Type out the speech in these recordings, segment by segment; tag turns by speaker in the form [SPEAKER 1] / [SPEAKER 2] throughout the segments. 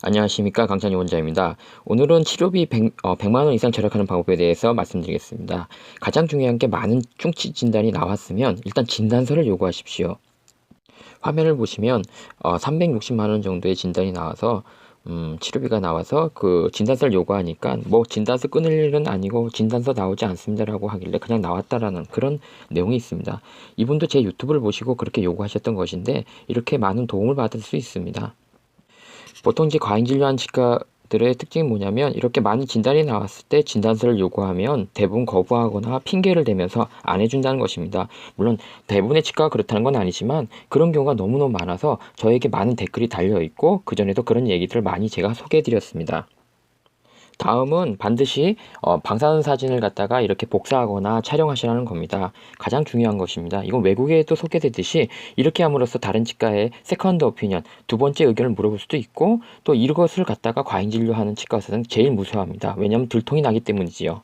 [SPEAKER 1] 안녕하십니까 강찬희 원장입니다. 오늘은 치료비 100, 어, 100만 원 이상 절약하는 방법에 대해서 말씀드리겠습니다. 가장 중요한 게 많은 충치 진단이 나왔으면 일단 진단서를 요구하십시오. 화면을 보시면 어, 360만 원 정도의 진단이 나와서 음, 치료비가 나와서 그 진단서를 요구하니까 뭐 진단서 끊을 일은 아니고 진단서 나오지 않습니다라고 하길래 그냥 나왔다라는 그런 내용이 있습니다. 이분도 제 유튜브를 보시고 그렇게 요구하셨던 것인데 이렇게 많은 도움을 받을 수 있습니다. 보통 이제 과잉 진료한 치과 들의 특징이 뭐냐면 이렇게 많은 진단이 나왔을 때 진단서를 요구하면 대부분 거부하거나 핑계를 대면서 안 해준다는 것입니다. 물론 대부분의 치과가 그렇다는 건 아니지만 그런 경우가 너무너무 많아서 저에게 많은 댓글이 달려 있고 그전에도 그런 얘기들을 많이 제가 소개해 드렸습니다. 다음은 반드시 어, 방사선 사진을 갖다가 이렇게 복사하거나 촬영하시라는 겁니다. 가장 중요한 것입니다. 이건 외국에도 소개되듯이 이렇게 함으로써 다른 치과의 세컨드 오피니언, 두 번째 의견을 물어볼 수도 있고 또 이것을 갖다가 과잉 진료하는 치과 의사는 제일 무서워합니다. 왜냐하면 들통이 나기 때문이지요.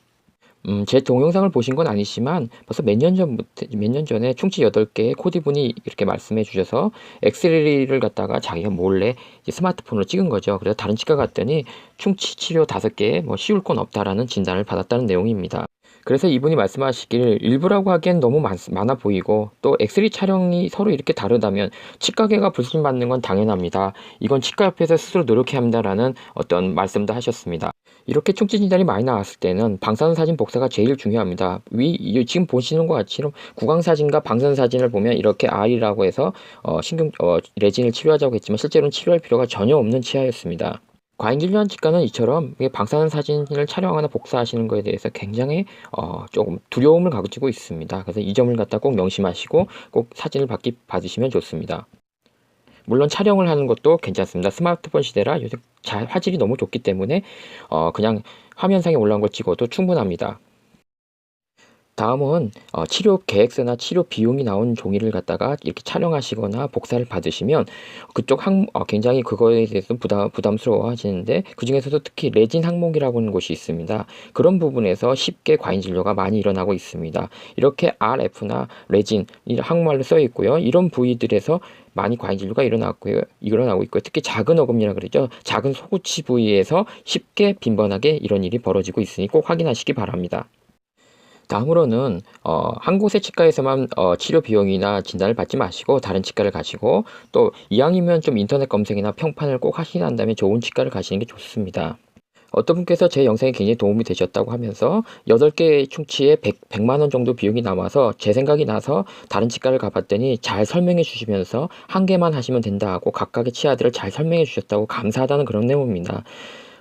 [SPEAKER 1] 음, 제 동영상을 보신 건 아니지만 벌써 몇 년 전부터 몇 년 전에 충치 8개의 코디분이 이렇게 말씀해 주셔서 엑스레이를 갖다가 자기가 몰래 스마트폰으로 찍은 거죠. 그래서 다른 치과 갔더니 충치 치료 5개에 뭐 쉬울 건 없다라는 진단을 받았다는 내용입니다. 그래서 이분이 말씀하시길 일부라고 하기엔 너무 많, 많아 보이고 또 엑스레이 촬영이 서로 이렇게 다르다면 치과계가 불신받는 건 당연합니다. 이건 치과 옆에서 스스로 노력해야 합니다라는 어떤 말씀도 하셨습니다. 이렇게 충치 진단이 많이 나왔을 때는 방사선 사진 복사 가 제일 중요합니다. 위 지금 보시는 것 같이 구강 사진과 방사선 사진을 보면 이렇게 R이라고 해서 어, 신경 어, 레진을 치료하자고 했지만 실제로는 치료할 필요가 전혀 없는 치아였습니다. 과잉진료한 치과는 이처럼 방사선 사진을 촬영하거나 복사하시는 것에 대해서 굉장히 어, 조금 두려움을 가지고 있습니다. 그래서 이 점을 갖다 꼭 명심하시고 꼭 사진을 받기 받으시면 좋습니다. 물론 촬영을 하는 것도 괜찮습니다. 스마트폰 시대라 요새 잘 화질이 너무 좋기 때문에 어, 그냥 화면상에 올라온 걸 찍어도 충분합니다. 다음은 어, 치료 계획서나 치료 비용이 나온 종이를 갖다가 이렇게 촬영하시거나 복사를 받으시면 그쪽 항 어, 굉장히 그거에 대해서 부담 부담스러워 하시는데 그 중에서도 특히 레진 항목이라고 하는 곳이 있습니다. 그런 부분에서 쉽게 과잉 진료가 많이 일어나고 있습니다. 이렇게 RF나 레진 이 한국말로 써 있고요. 이런 부위들에서 많이 과잉 진료가 일어나고요. 일어나고 있고요. 특히 작은 어금니라 그러죠. 작은 소구치 부위에서 쉽게 빈번하게 이런 일이 벌어지고 있으니 꼭 확인하시기 바랍니다. 다음으로는 어, 한 곳의 치과에서만 어, 치료 비용이나 진단을 받지 마시고 다른 치과를 가시고 또 이왕이면 좀 인터넷 검색이나 평판을 꼭 하시는 다음에 좋은 치과를 가시는 게 좋습니다. 어떤 분께서 제 영상에 굉장히 도움이 되셨다고 하면서 8개의 충치에 100, 100만 원 정도 비용이 남아서 제 생각이 나서 다른 치과를 가봤더니 잘 설명해 주시면서 한 개만 하시면 된다 하고 각각의 치아들을 잘 설명해 주셨다고 감사하다는 그런 내용입니다.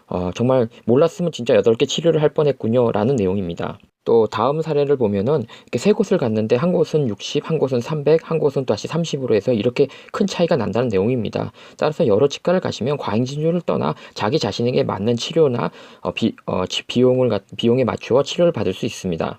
[SPEAKER 1] 어, 정말 몰랐으면 진짜 8개 치료를 할 뻔했군요 라는 내용입니다. 또 다음 사례를 보면은 이렇게 세 곳을 갔는데 한 곳은 60, 한 곳은 300, 한 곳은 다시 30으로 해서 이렇게 큰 차이가 난다는 내용입니다. 따라서 여러 치과를 가시면 과잉 진료를 떠나 자기 자신에게 맞는 치료나 어, 비, 어, 비용을 비용에 맞추어 치료를 받을 수 있습니다.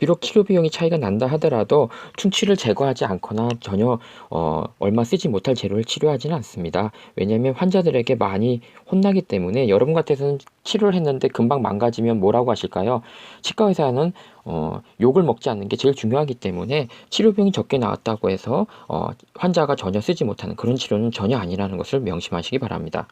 [SPEAKER 1] 비록 치료 비용이 차이가 난다 하더라도 충치를 제거하지 않거나 전혀 어, 얼마 쓰지 못할 재료를 치료하지는 않습니다. 왜냐하면 환자들에게 많이 혼나기 때문에 여러분 같아서는 치료를 했는데 금방 망가지면 뭐라고 하실까요? 치과 의사는 어, 욕을 먹지 않는 게 제일 중요하기 때문에 치료 비용이 적게 나왔다고 해서 어, 환자가 전혀 쓰지 못하는 그런 치료는 전혀 아니라는 것을 명심하시기 바랍니다.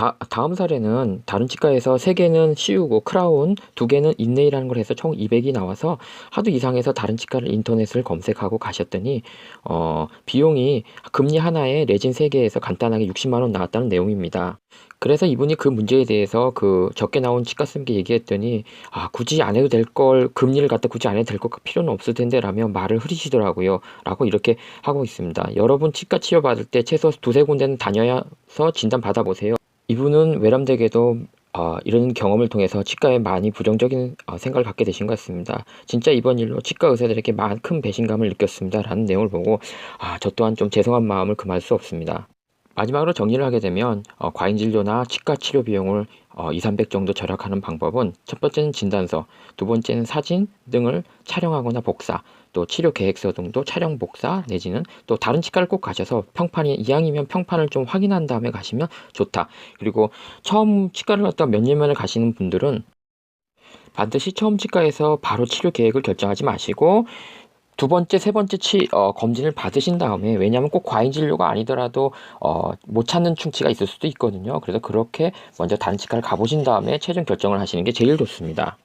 [SPEAKER 1] 다, 다음 사례는 다른 치과에서 세개는 씌우고 크라운, 두개는 인네이라는 걸 해서 총 200이 나와서 하도 이상해서 다른 치과를 인터넷을 검색하고 가셨더니 어, 비용이 금리 하나에 레진 세개에서 간단하게 60만 원 나왔다는 내용입니다. 그래서 이분이 그 문제에 대해서 그 적게 나온 치과 쌤께 얘기했더니 아 굳이 안 해도 될 걸 금리를 갖다 굳이 안 해도 될 것 필요는 없을 텐데 라며 말을 흐리시더라고요. 라고 이렇게 하고 있습니다. 여러분 치과 치료 받을 때 최소 두세 군데는 다녀서 진단 받아보세요 이분은 외람되게도 어, 이런 경험을 통해서 치과에 많이 부정적인 어, 생각을 갖게 되신 것 같습니다. 진짜 이번 일로 치과 의사들에게 큰 배신감을 느꼈습니다. 라는 내용을 보고 아, 저 또한 좀 죄송한 마음을 금할 수 없습니다. 마지막으로 정리를 하게 되면 어, 과잉 진료나 치과 치료 비용을 어, 2, 300 정도 절약하는 방법은 첫 번째는 진단서, 두 번째는 사진 등을 촬영하거나 복사, 또 치료 계획서 등도 촬영 복사 내지는 또 다른 치과를 꼭 가셔서 평판이 이왕이면 평판을 좀 확인한 다음에 가시면 좋다. 그리고 처음 치과를 갔다 몇 년 만에 가시는 분들은 반드시 처음 치과에서 바로 치료 계획을 결정하지 마시고 두 번째, 세 번째 치, 어, 검진을 받으신 다음에 왜냐하면 꼭 과잉 진료가 아니더라도 어, 못 찾는 충치가 있을 수도 있거든요. 그래서 그렇게 먼저 다른 치과를 가보신 다음에 최종 결정을 하시는 게 제일 좋습니다.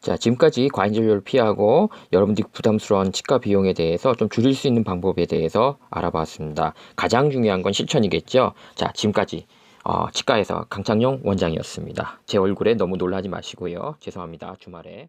[SPEAKER 1] 자, 지금까지 과잉 진료를 피하고 여러분들이 부담스러운 치과 비용에 대해서 좀 줄일 수 있는 방법에 대해서 알아봤습니다. 가장 중요한 건 실천이겠죠. 자, 지금까지 어, 치과에서 강창용 원장이었습니다. 제 얼굴에 너무 놀라지 마시고요. 죄송합니다. 주말에.